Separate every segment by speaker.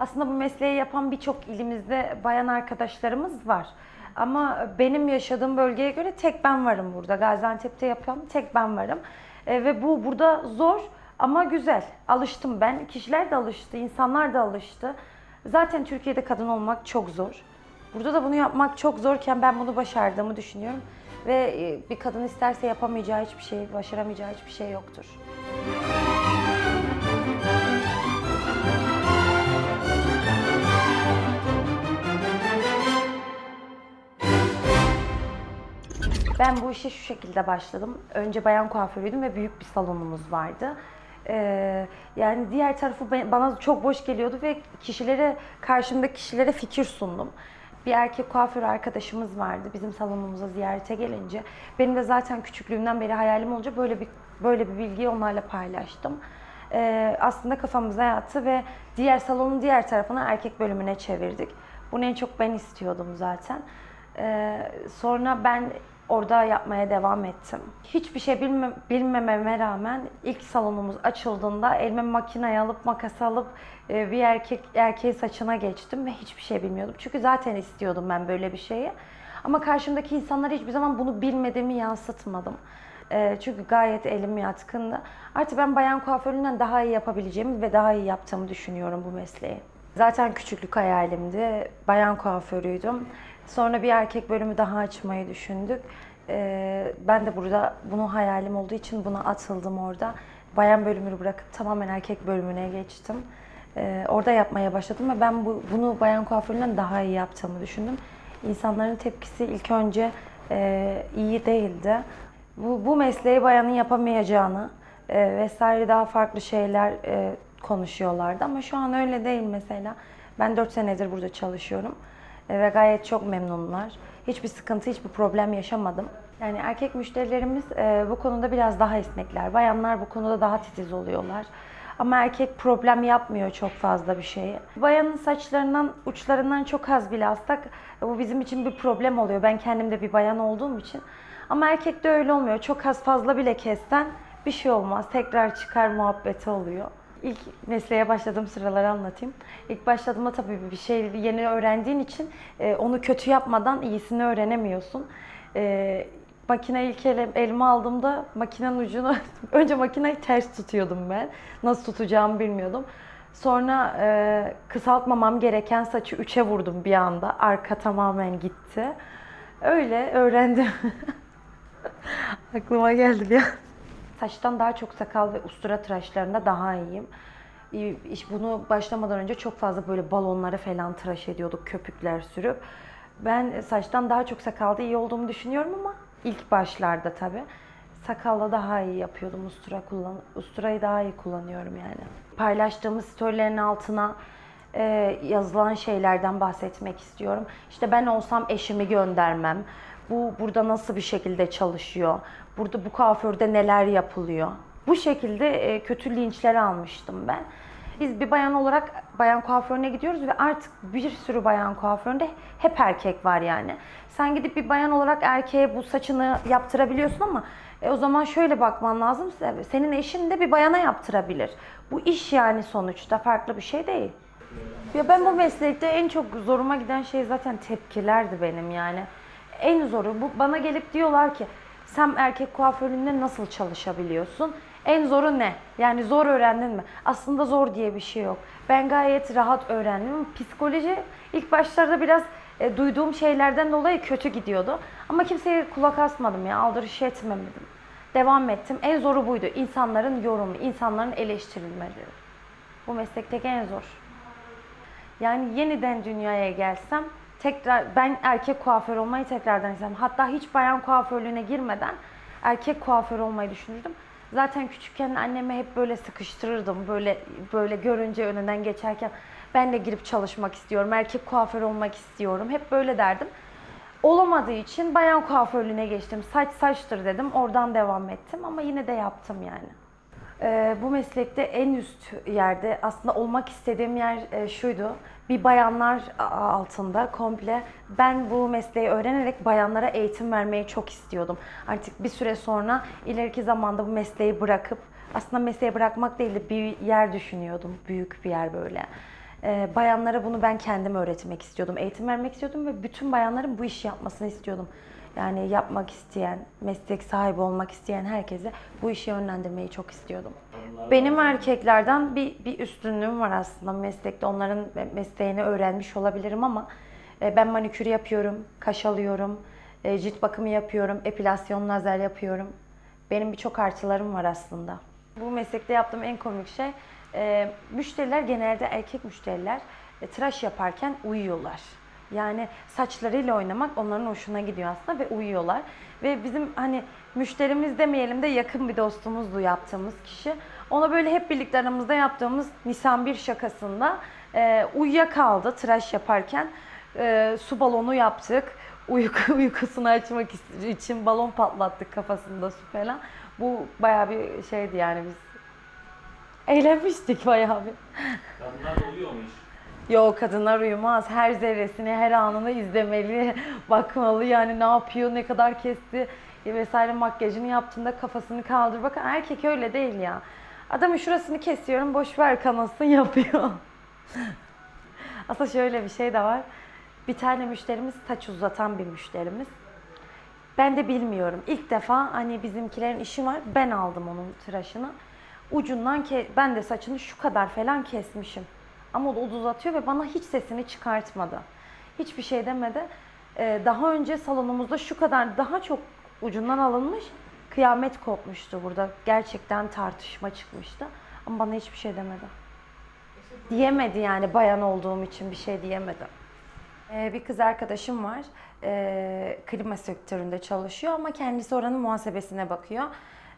Speaker 1: Aslında bu mesleği yapan birçok ilimizde bayan arkadaşlarımız var. Ama benim yaşadığım bölgeye göre tek ben varım burada. Gaziantep'te yapan tek ben varım. E, ve bu burada zor ama güzel. Alıştım ben. Kişiler de alıştı, insanlar da alıştı. Zaten Türkiye'de kadın olmak çok zor. Burada da bunu yapmak çok zorken ben bunu başardığımı düşünüyorum. Ve e, bir kadın isterse yapamayacağı hiçbir şey, başaramayacağı hiçbir şey yoktur. Ben bu işe şu şekilde başladım. Önce bayan kuaförüydüm ve büyük bir salonumuz vardı. Ee, yani diğer tarafı bana çok boş geliyordu ve kişilere, karşımdaki kişilere fikir sundum. Bir erkek kuaför arkadaşımız vardı bizim salonumuza ziyarete gelince. Benim de zaten küçüklüğümden beri hayalim olunca böyle bir böyle bir bilgiyi onlarla paylaştım. Ee, aslında kafamıza yattı ve diğer salonun diğer tarafına erkek bölümüne çevirdik. Bunu en çok ben istiyordum zaten. Ee, sonra ben orada yapmaya devam ettim. Hiçbir şey bilme, bilmememe rağmen ilk salonumuz açıldığında elime makineyi alıp makas alıp e, bir erkek erkeğin saçına geçtim ve hiçbir şey bilmiyordum. Çünkü zaten istiyordum ben böyle bir şeyi. Ama karşımdaki insanlara hiçbir zaman bunu bilmediğimi yansıtmadım. E, çünkü gayet elim yatkındı. Artık ben bayan kuaföründen daha iyi yapabileceğimi ve daha iyi yaptığımı düşünüyorum bu mesleği. Zaten küçüklük hayalimdi. Bayan kuaförüydüm. Sonra bir erkek bölümü daha açmayı düşündük. Ee, ben de burada bunu hayalim olduğu için buna atıldım orada. Bayan bölümünü bırakıp tamamen erkek bölümüne geçtim. Ee, orada yapmaya başladım ve ben bu, bunu bayan kuaföründen daha iyi yaptığımı düşündüm. İnsanların tepkisi ilk önce e, iyi değildi. Bu, bu mesleği bayanın yapamayacağını e, vesaire daha farklı şeyler e, konuşuyorlardı ama şu an öyle değil mesela. Ben 4 senedir burada çalışıyorum ve gayet çok memnunlar. Hiçbir sıkıntı, hiçbir problem yaşamadım. Yani erkek müşterilerimiz e, bu konuda biraz daha esnekler. Bayanlar bu konuda daha titiz oluyorlar. Ama erkek problem yapmıyor çok fazla bir şeyi. Bayanın saçlarından, uçlarından çok az bile astak e, bu bizim için bir problem oluyor. Ben kendim de bir bayan olduğum için. Ama erkekte öyle olmuyor. Çok az fazla bile kessen bir şey olmaz. Tekrar çıkar muhabbeti oluyor. İlk mesleğe başladığım sıraları anlatayım. İlk başladığımda tabii bir şey yeni öğrendiğin için e, onu kötü yapmadan iyisini öğrenemiyorsun. E, makine ilk ele, elime aldığımda makinenin ucunu önce makineyi ters tutuyordum ben. Nasıl tutacağımı bilmiyordum. Sonra e, kısaltmamam gereken saçı üçe vurdum bir anda. Arka tamamen gitti. Öyle öğrendim. Aklıma geldi bir an. Saçtan daha çok sakal ve ustura tıraşlarında daha iyiyim. İyi, iş- Bunu başlamadan önce çok fazla böyle balonlara falan tıraş ediyorduk, köpükler sürüp. Ben saçtan daha çok sakalda iyi olduğumu düşünüyorum ama ilk başlarda tabii. Sakalla daha iyi yapıyordum, ustura kullan usturayı daha iyi kullanıyorum yani. Paylaştığımız storylerin altına e, yazılan şeylerden bahsetmek istiyorum. İşte ben olsam eşimi göndermem. Bu burada nasıl bir şekilde çalışıyor? Burada bu kuaförde neler yapılıyor? Bu şekilde e, kötü linçler almıştım ben. Biz bir bayan olarak bayan kuaförüne gidiyoruz ve artık bir sürü bayan kuaföründe hep erkek var yani. Sen gidip bir bayan olarak erkeğe bu saçını yaptırabiliyorsun ama e, o zaman şöyle bakman lazım. Senin eşin de bir bayana yaptırabilir. Bu iş yani sonuçta farklı bir şey değil. Ya ben bu meslekte en çok zoruma giden şey zaten tepkilerdi benim yani. En zoru bu bana gelip diyorlar ki sen erkek kuaföründe nasıl çalışabiliyorsun? En zoru ne? Yani zor öğrendin mi? Aslında zor diye bir şey yok. Ben gayet rahat öğrendim. Psikoloji ilk başlarda biraz e, duyduğum şeylerden dolayı kötü gidiyordu. Ama kimseye kulak asmadım ya, aldırış etmemedim. Devam ettim. En zoru buydu. İnsanların yorumu, insanların eleştirilmeleri. Bu meslekteki en zor. Yani yeniden dünyaya gelsem tekrar ben erkek kuaför olmayı tekrardan istemem. Hatta hiç bayan kuaförlüğüne girmeden erkek kuaför olmayı düşünürdüm. Zaten küçükken anneme hep böyle sıkıştırırdım. Böyle böyle görünce önünden geçerken ben de girip çalışmak istiyorum. Erkek kuaför olmak istiyorum. Hep böyle derdim. Olamadığı için bayan kuaförlüğüne geçtim. Saç saçtır dedim. Oradan devam ettim ama yine de yaptım yani. Ee, bu meslekte en üst yerde aslında olmak istediğim yer e, şuydu. Bir bayanlar altında komple ben bu mesleği öğrenerek bayanlara eğitim vermeyi çok istiyordum. Artık bir süre sonra ileriki zamanda bu mesleği bırakıp aslında mesleği bırakmak değil de bir yer düşünüyordum. Büyük bir yer böyle. Ee, bayanlara bunu ben kendim öğretmek istiyordum, eğitim vermek istiyordum ve bütün bayanların bu işi yapmasını istiyordum. Yani yapmak isteyen, meslek sahibi olmak isteyen herkese bu işi yönlendirmeyi çok istiyordum. Benim erkeklerden bir, bir üstünlüğüm var aslında meslekte. Onların mesleğini öğrenmiş olabilirim ama e, ben manikür yapıyorum, kaş alıyorum, e, cilt bakımı yapıyorum, epilasyon lazer yapıyorum. Benim birçok artılarım var aslında. Bu meslekte yaptığım en komik şey, e, müşteriler genelde erkek müşteriler tıraş yaparken uyuyorlar. Yani saçlarıyla oynamak onların hoşuna gidiyor aslında ve uyuyorlar. Ve bizim hani müşterimiz demeyelim de yakın bir dostumuzdu yaptığımız kişi. Ona böyle hep birlikte aramızda yaptığımız Nisan 1 şakasında e, uyuyakaldı tıraş yaparken. E, su balonu yaptık. Uyku, uykusunu açmak için balon patlattık kafasında su falan. Bu bayağı bir şeydi yani biz eğlenmiştik bayağı bir.
Speaker 2: Uyuyor mu hiç?
Speaker 1: Yo kadınlar uyumaz. Her zerresini, her anını izlemeli, bakmalı. Yani ne yapıyor, ne kadar kesti vesaire makyajını yaptığında kafasını kaldır. Bakın erkek öyle değil ya. Adamın şurasını kesiyorum, boş ver kanasın yapıyor. Aslında şöyle bir şey de var. Bir tane müşterimiz saç uzatan bir müşterimiz. Ben de bilmiyorum. İlk defa hani bizimkilerin işi var. Ben aldım onun tıraşını. Ucundan ke ben de saçını şu kadar falan kesmişim. Ama o da uzatıyor ve bana hiç sesini çıkartmadı. Hiçbir şey demedi. Ee, daha önce salonumuzda şu kadar daha çok ucundan alınmış kıyamet kopmuştu burada. Gerçekten tartışma çıkmıştı. Ama bana hiçbir şey demedi. Diyemedi yani bayan olduğum için bir şey diyemedi. Ee, bir kız arkadaşım var. Ee, klima sektöründe çalışıyor ama kendisi oranın muhasebesine bakıyor.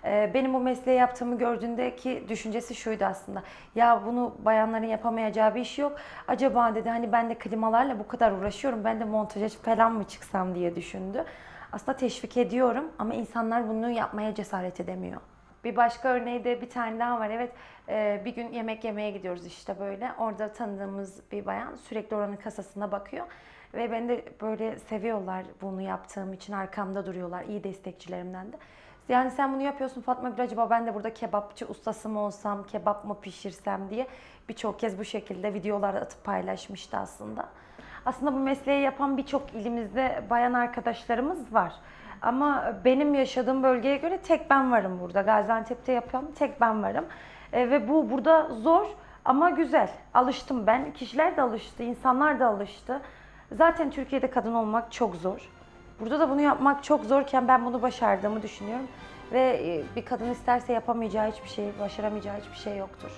Speaker 1: Ee, benim bu mesleği yaptığımı gördüğündeki düşüncesi şuydu aslında. Ya bunu bayanların yapamayacağı bir iş yok. Acaba dedi hani ben de klimalarla bu kadar uğraşıyorum. Ben de montaja falan mı çıksam diye düşündü. Aslında teşvik ediyorum ama insanlar bunu yapmaya cesaret edemiyor. Bir başka örneği de bir tane daha var. Evet e, bir gün yemek yemeye gidiyoruz işte böyle. Orada tanıdığımız bir bayan sürekli oranın kasasına bakıyor. Ve beni de böyle seviyorlar bunu yaptığım için arkamda duruyorlar. iyi destekçilerimden de. Yani sen bunu yapıyorsun Fatma Gül acaba ben de burada kebapçı ustası mı olsam, kebap mı pişirsem diye birçok kez bu şekilde videolar atıp paylaşmıştı aslında. Aslında bu mesleği yapan birçok ilimizde bayan arkadaşlarımız var. Ama benim yaşadığım bölgeye göre tek ben varım burada. Gaziantep'te yapıyorum, tek ben varım. E, ve bu burada zor ama güzel. Alıştım ben. Kişiler de alıştı, insanlar da alıştı. Zaten Türkiye'de kadın olmak çok zor. Burada da bunu yapmak çok zorken ben bunu başardığımı düşünüyorum. Ve e, bir kadın isterse yapamayacağı hiçbir şey, başaramayacağı hiçbir şey yoktur.